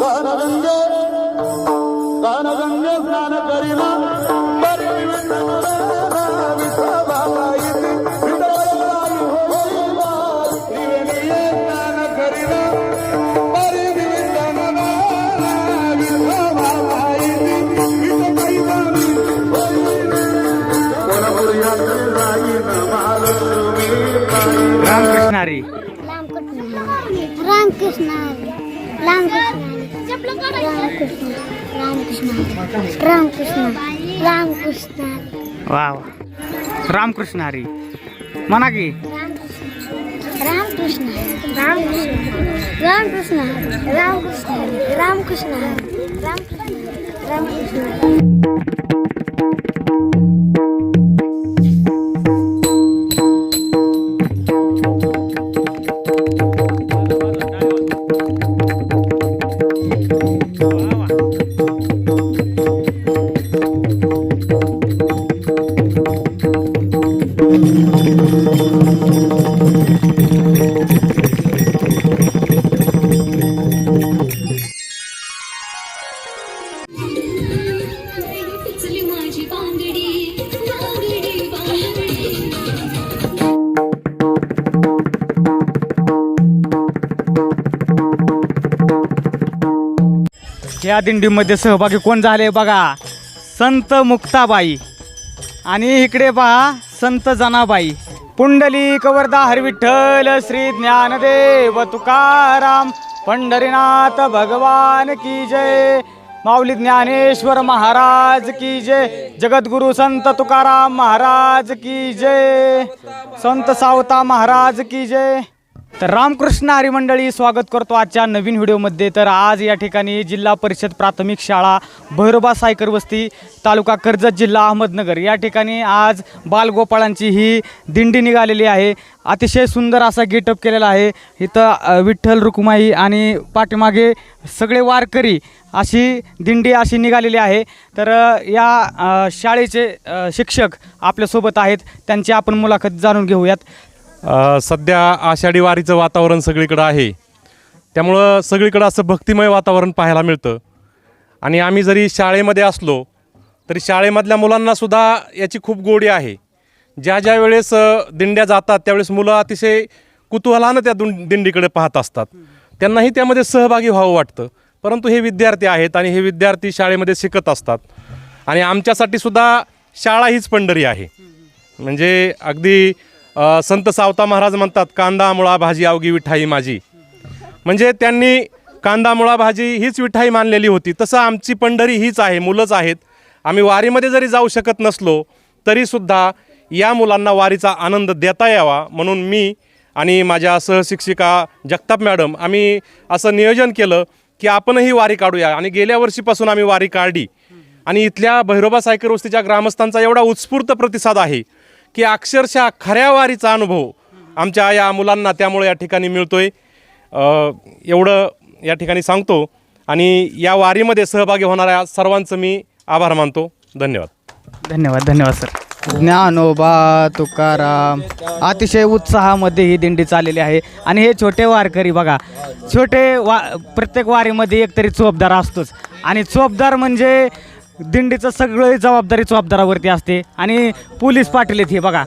गानगंगे गानगंगे स्नान करीना. रामकृष्ण हरी. रामकृष्ण रामकृष्ण रामकृष्ण. रामकृष्ण रामकृष्ण रामकृष्ण वा वा रामकृष्ण हरी. म्हणा की. रामकृष्ण रामकृष्ण रामकृष्ण. रामकृष्ण. रामकृष्ण. रामकृष्ण. रामकृष्ण. या दिंडीमध्ये सहभागी कोण झाले बघा? संत मुक्ताबाई. आणि इकडे पहा संत जनाबाई. पुंडली कवरदा हरविठ्ठल श्री ज्ञानदेव तुकाराम पंढरीनाथ भगवान की जय. माऊली ज्ञानेश्वर महाराज की जय. जगद्गुरु संत तुकाराम महाराज की जय. संत सावता महाराज की जय. तर रामकृष्ण हरीमंडळी स्वागत करतो आजच्या नवीन व्हिडिओमध्ये. तर आज या ठिकाणी जिल्हा परिषद प्राथमिक शाळा भैरोबा सायकर वस्ती तालुका कर्जत जिल्हा अहमदनगर. या ठिकाणी आज बालगोपाळांची ही दिंडी निघालेली आहे. अतिशय सुंदर असा गेटअप केलेला आहे. इथं विठ्ठल रुक्माई आणि पाठीमागे सगळे वारकरी अशी दिंडी अशी निघालेली आहे. तर या शाळेचे शिक्षक आपल्यासोबत आहेत. त्यांची आपण मुलाखत जाणून घेऊयात. अ, सध्या आषाढी वारीचं वातावरण सगळीकडं आहे. त्यामुळं सगळीकडं असं भक्तिमय वातावरण पाहायला मिळतं. आणि आम्ही जरी शाळेमध्ये असलो तरी शाळेमधल्या मुलांनासुद्धा याची खूप गोडी आहे. ज्या ज्या वेळेस अ, दिंड्या जातात त्यावेळेस मुलं अतिशय कुतूहलानं त्या दुं दिंडीकडे पाहत असतात. त्यांनाही त्यामध्ये सहभागी व्हावं वाटतं. परंतु हे विद्यार्थी आहेत आणि हे विद्यार्थी शाळेमध्ये शिकत असतात. आणि आमच्यासाठी सुद्धा शाळा हीच पंढरी आहे. म्हणजे अगदी संत सावता महाराज म्हणतात कांदा मुळा भाजी अवघी विठाई माझी. म्हणजे त्यांनी कांदा मुळा भाजी हीच विठाई मानलेली होती. तसं आमची पंढरी हीच आहे मुलंच आहेत. आम्ही वारीमध्ये जरी जाऊ शकत नसलो तरीसुद्धा या मुलांना वारीचा आनंद देता यावा. म्हणून मी आणि माझ्या सहशिक्षिका जगताप मॅडम आम्ही असं नियोजन केलं की आपणही वारी काढूया. आणि गेल्या वर्षीपासून आम्ही वारी काढली. आणि इथल्या भैरोबा सायकर वस्तीच्या ग्रामस्थांचा एवढा उत्स्फूर्त प्रतिसाद आहे. की अक्षरशः खऱ्या वारीचा अनुभव आमच्या या मुलांना त्यामुळे या ठिकाणी मिळतोय. अ, एवढं या ठिकाणी सांगतो. आणि या वारीमध्ये सहभागी होणाऱ्या सर्वांचं मी आभार मानतो. धन्यवाद. धन्यवाद धन्यवाद सर. ज्ञानोबा तुकाराम. अतिशय उत्साहामध्ये ही दिंडी चाललेली आहे. आणि हे छोटे वारकरी बघा छोटे वा प्रत्येक वारीमध्ये एकतरी चोपदार असतोच. आणि चोपदार म्हणजे दिंडीचं सगळं जबाबदारी चोपदारावरती असते. आणि पोलीस पाटील आहेत हे बघा.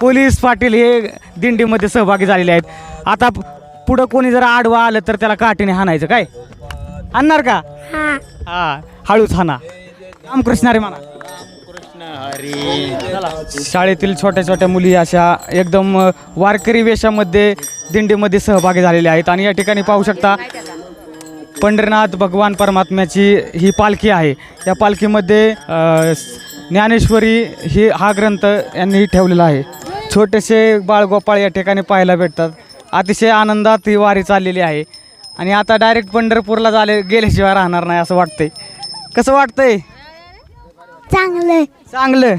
पोलीस पाटील हे दिंडीमध्ये सहभागी झालेले आहेत. आता पुढं कोणी जर आडवा आलं तर त्याला काठीने हाणायचं काय? आणणार का? हा. हा हळूच हाना रामकृष्ण रे म्हणा. शाळेतील छोट्या छोट्या मुली अशा एकदम वारकरी वेशामध्ये दिंडीमध्ये सहभागी झालेल्या आहेत. आणि या ठिकाणी पाहू शकता पंढरीनाथ भगवान परमात्म्याची ही पालखी आहे. या पालखीमध्ये ज्ञानेश्वरी ही हा ग्रंथ यांनी ठेवलेला आहे. छोटेसे बाळगोपाळ या ठिकाणी पाहायला भेटतात. अतिशय आनंदात ही वारी चाललेली आहे. आणि आता डायरेक्ट पंढरपूरला झाले गेल्याशिवाय राहणार नाही असं वाटतंय. कसं वाटतंय? चांगलं चांगलं.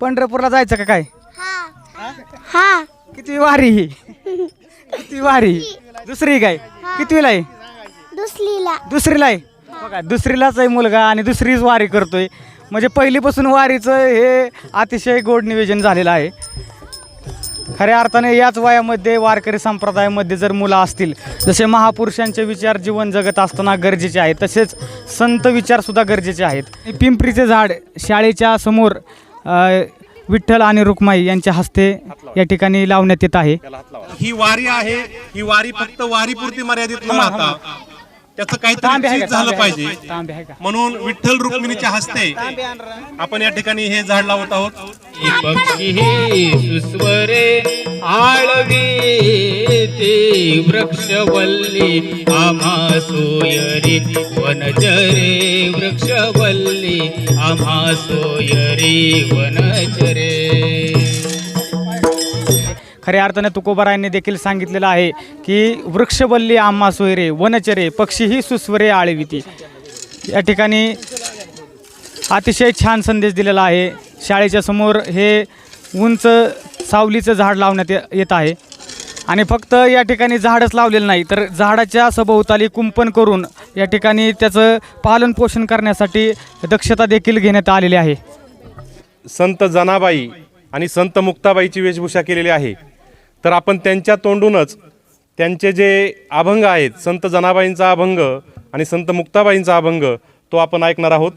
पंढरपूरला जायचं का काय? हा. हा. किती वारी ही? किती वारी? दुसरी काय? कितवीला आहे? दुसरीला. दुसरीला आहे? बघा दुसरीलाच आहे मुलगा आणि दुसरीच वारी करतोय. म्हणजे पहिलीपासून वारीचं हे अतिशय गोड नियोजन झालेलं आहे. खऱ्या अर्थाने याच वयामध्ये वारकरी संप्रदायामध्ये जर मुलं असतील जसे महापुरुषांचे विचार जीवन जगत असताना गरजेचे आहेत तसेच संत विचारसुद्धा गरजेचे आहेत. पिंपरीचे झाड शाळेच्या समोर अ, विठ्ठल आणि रुक्माई यांच्या हस्ते या ठिकाणी लावण्यात येत आहे. ही वारी आहे ही वारी फक्त वारीपुरती मर्यादित न राहता त्याचं काहीतरी का? झालं पाहिजे का? तांबे आहे का? म्हणून विठ्ठल रुक्मिणीच्या हस्ते आपण या ठिकाणी हे झाड लावत आहोत पक्षी सुस्वरे आळवी ते वृक्षवल्ली आम्हा सोयरी वनचरे वृक्षवल्ली आम्हा सोयरी वनचरे खऱ्या अर्थाने तुकोबारायांनी देखील सांगितलेलं आहे की वृक्षवल्ली आम्हा सोयरे वनचरे पक्षीही सुस्वरे आळविती. या ठिकाणी अतिशय छान संदेश दिलेला आहे. शाळेच्या समोर हे उंच सावलीचं झाड लावण्यात येत आहे. आणि फक्त या ठिकाणी झाडच लावलेलं नाही तर झाडाच्या सभोवताली कुंपण करून या ठिकाणी त्याचं पालनपोषण करण्यासाठी दक्षता देखील घेण्यात आलेली आहे. संत जनाबाई आणि संत मुक्ताबाईची वेशभूषा केलेली आहे. तर आपण त्यांच्या तोंडूनच त्यांचे जे अभंग आहेत संत जनाबाईंचा अभंग आणि संत मुक्ताबाईंचा अभंग तो आपण ऐकणार आहोत.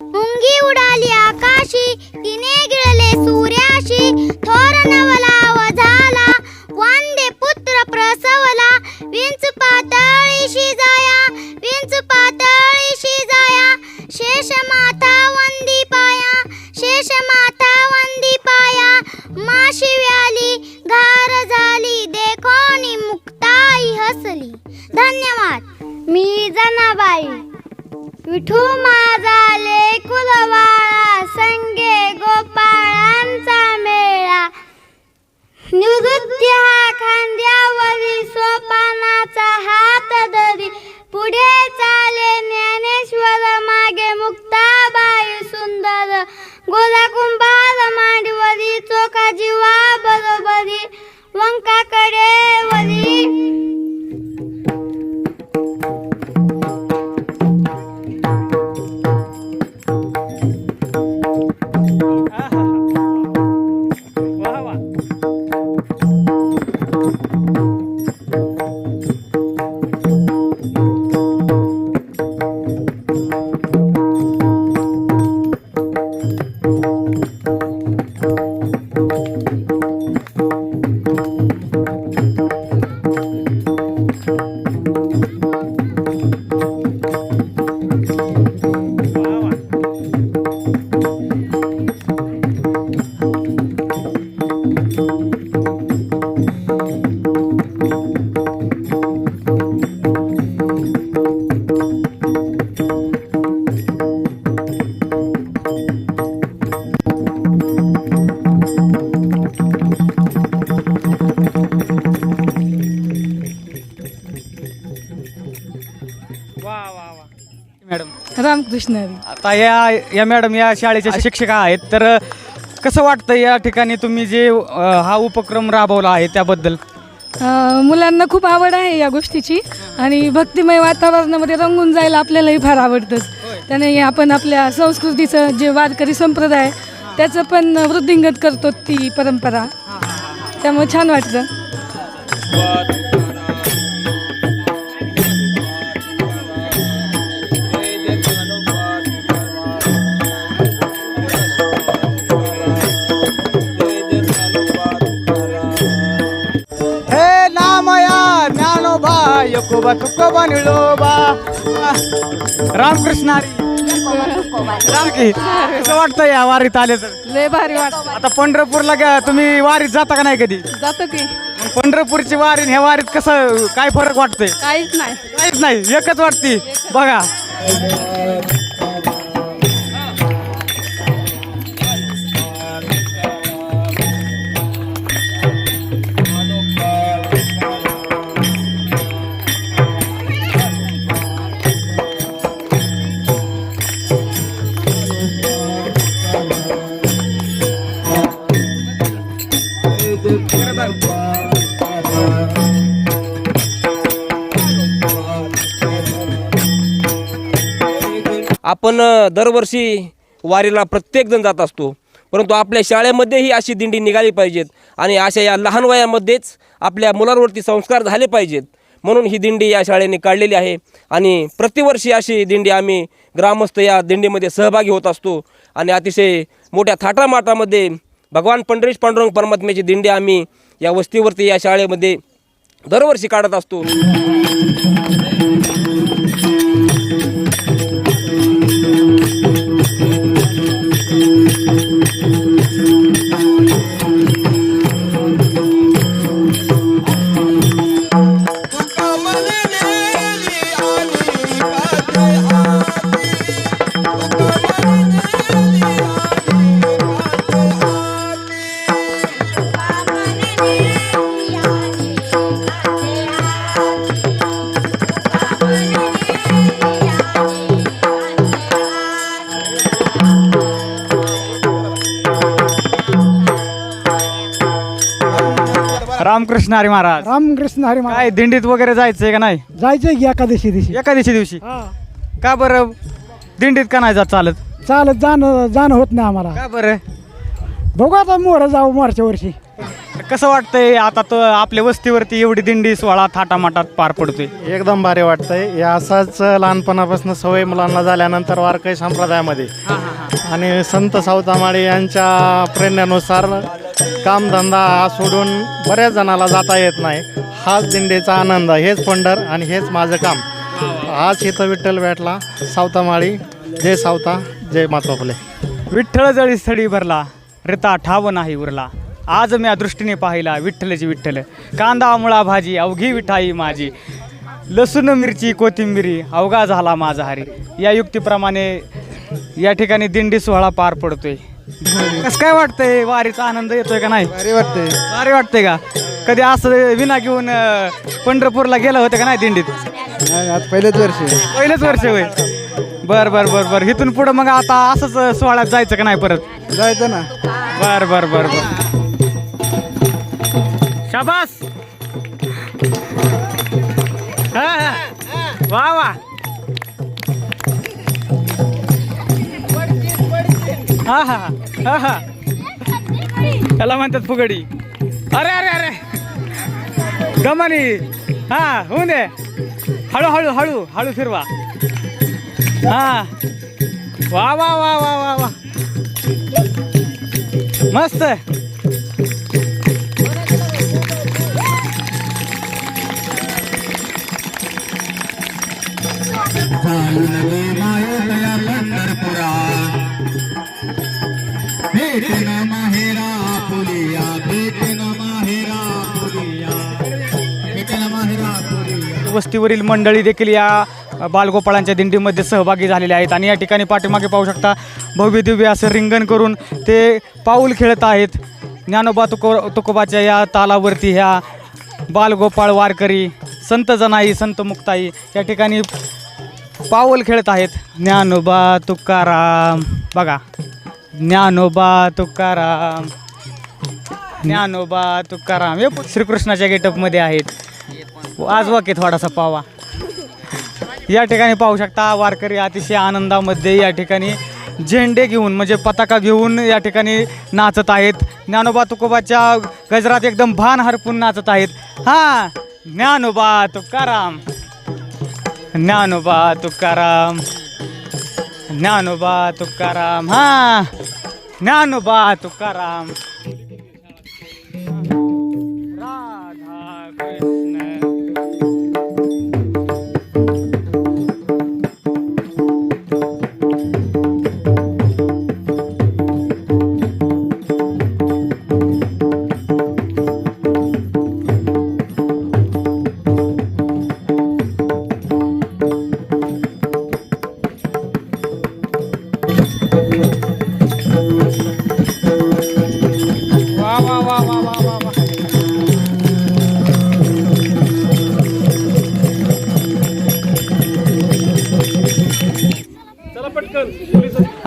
मुंगी उडाली आकाशी तिने गिळले सूर्याशी थोर नवला झाला वांदे पुत्र प्रसवला विंच पातळीशी जाया विंच पातळीशी जाया शेष माथा वंदी पाया शेष माथा माशी व्याली घार झाली देखोनी मुक्ताई हसली. धन्यवाद. मी जनाबाई. विठू माझा कुलवाळा सं रामकृष्ण हरी. आता या या मॅडम या शाळेच्या शिक्षिका आहेत तर कसं वाटतं या ठिकाणी तुम्ही जे अ, हा उपक्रम राबवला आहे त्याबद्दल? अं, मुलांना खूप आवड आहे या गोष्टीची आणि भक्तिमय वातावरणामध्ये रंगून जायला आपल्यालाही फार आवडतंच त्याने आपण आपल्या संस्कृतीचं जे वारकरी संप्रदाय त्याचं पण वृद्धिंगत करतो ती परंपरा. त्यामुळे छान वाटतं. रामकृष्ण हरी. राम की कसं वाटतं या वारीत आले तर लय भारी वाटतं आता पंढरपूरला गे- तुम्ही वारीत जाता का नाही कधी? जातो की. मग पंढरपूरची वारी आणि ह्या वारीत कसं काय फरक वाटतंय? काहीच नाही. काहीच नाही एकच वाटती. बघा. दरवर्षी वारीला प्रत्येकजण जात असतो. परंतु आपल्या शाळेमध्येही अशी दिंडी निघाली पाहिजेत आणि अशा या लहान वयामध्येच आपल्या मुलांवरती संस्कार झाले पाहिजेत. म्हणून ही दिंडी या शाळेने काढलेली आहे आणि प्रतिवर्षी अशी दिंडी आम्ही ग्रामस्थ या दिंडीमध्ये सहभागी होत असतो. आणि अतिशय मोठ्या थाटामाटामध्ये भगवान पंढरीश पांडुरंग परमात्म्याची दिंडी आम्ही या वस्तीवरती या शाळेमध्ये दरवर्षी काढत असतो. रामकृष्ण हरी महाराज. रामकृष्ण हरी महाराज. काय दिंडीत वगैरे जायचंय का नाही? जायचंय की एकादशी दिवशी एकादशी दिवशी? का बरं? दिंडीत का नाही जात चालत? चालत जाणं जाणं होत नाही आम्हाला. का बरं? बघू आता मोर जाऊ मोरच्या वर्षी. कसं वाटतंय? आता तो आपल्या वस्तीवरती एवढी दिंडी सोहळा थाटामाटात पार पडतोय. एकदम भारी वाटतंय. हे असंच लहानपणापासून सवय मुलांना झाल्यानंतर वारकरी संप्रदायामध्ये. आणि संत सावतामाळी यांच्या प्रेरणेनुसार कामधंदा हा सोडून बऱ्याच जणाला जाता येत नाही. हाच दिंडीचा आनंद हेच पंढर आणि हेच माझं काम. आज इथं विठ्ठल भेटला सावतामाळी. जय सावता जय मातोपले. विठ्ठल जळी स्थळी भरला रिता ठाव नाही उरला. आज म्या दृष्टीने पाहिला विठ्ठलची विठ्ठल. कांदा मुळा भाजी अवघी विठाई माझी. लसूण मिरची कोथिंबिरी अवघा झाला माझा हरी. या युक्तीप्रमाणे या ठिकाणी दिंडी सोहळा पार पडतोय. कसं काय वाटतंय? वारीचा आनंद येतोय का नाही? भारी वाटतंय. वारी वाटतंय का? कधी असं विना घेऊन अं, पंढरपूरला गेलं होतं का नाही दिंडीत? आज पहिलेच वर्षी पहिलंच वर्ष होय. बर बर बर बर. इथून पुढं मग आता असंच सोहळ्यात जायचं का नाही परत? जायचं ना. बर बर बर बर. शाबास. हा, हा. वा वा. हा हा हा हा. त्याला म्हणतात फुगडी. अरे अरे अरे. गमानी. हा होऊ दे. हळू हळू हळू हळू फिरवा. हा. वा वा वा वा वा वा. मस्त वस्तीवरील मंडळी देखील या बालगोपाळांच्या दिंडीमध्ये सहभागी झालेले आहेत आणि या ठिकाणी पाठीमागे पाहू शकता भव्य दिव्य असं रिंगण करून ते पाऊल खेळत आहेत. ज्ञानोबा तुको तुकोबाच्या या तालावरती ह्या बालगोपाळ वारकरी संत जनाई संत मुक्ताई या ठिकाणी पाऊल खेळत आहेत. ज्ञानोबा तुकाराम. बघा. ज्ञानोबा तुकाराम. ज्ञानोबा तुकाराम. हे श्रीकृष्णाच्या गेटअपमध्ये आहेत. आज की थोडासा पावा. या ठिकाणी पाहू शकता वारकरी अतिशय आनंदामध्ये या ठिकाणी झेंडे घेऊन म्हणजे पताका घेऊन या ठिकाणी नाचत आहेत. ज्ञानोबा तुकोबाच्या गजरात एकदम भान हरपून नाचत आहेत. हां ज्ञानोबा तुकाराम. ज्ञानोबा तुकाराम. ज्ञानोबा तुकाराम. हां. ज्ञानोबा तुकाराम.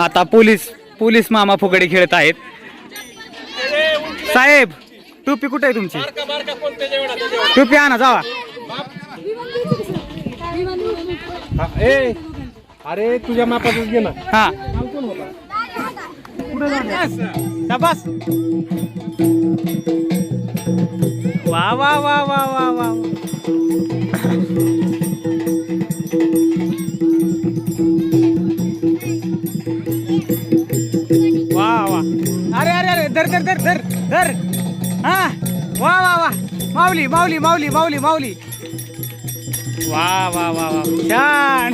आता पोलीस पोलीस मामा फुगडी खेळत आहेत. साहेब टोपी कुठे आहे तुमची? टोपी आणा जावा. ए अरे तुझ्या मापातच घे ना. हा. वा वा वा वा वा धर. हा. वा वा वा. माऊली माऊली माऊली माऊली माऊली. वा वा वा वा. छान.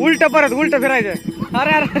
उलट परत उलट फिरायचं. अरे अरे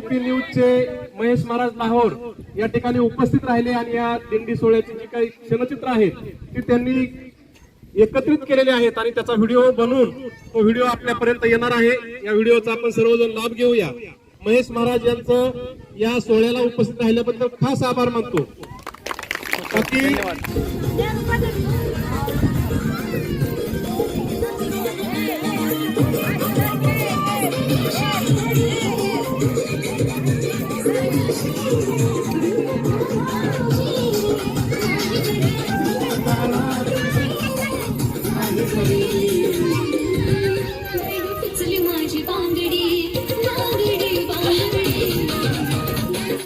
एपीपी न्यूजचे महेश महाराज लाहोर या ठिकाणी उपस्थित राहिले आणि या दिंडी सोहळ्याची जी काही क्षणचित्र आहेत ती त्यांनी एकत्रित केलेले आहेत आणि त्याचा व्हिडिओ बनवून तो व्हिडिओ आपल्यापर्यंत येणार आहे. या व्हिडिओचा आपण सर्वजण लाभ घेऊया. महेश महाराज यांचं या सोहळ्याला उपस्थित राहिल्याबद्दल खास आभार मानतो. बाकी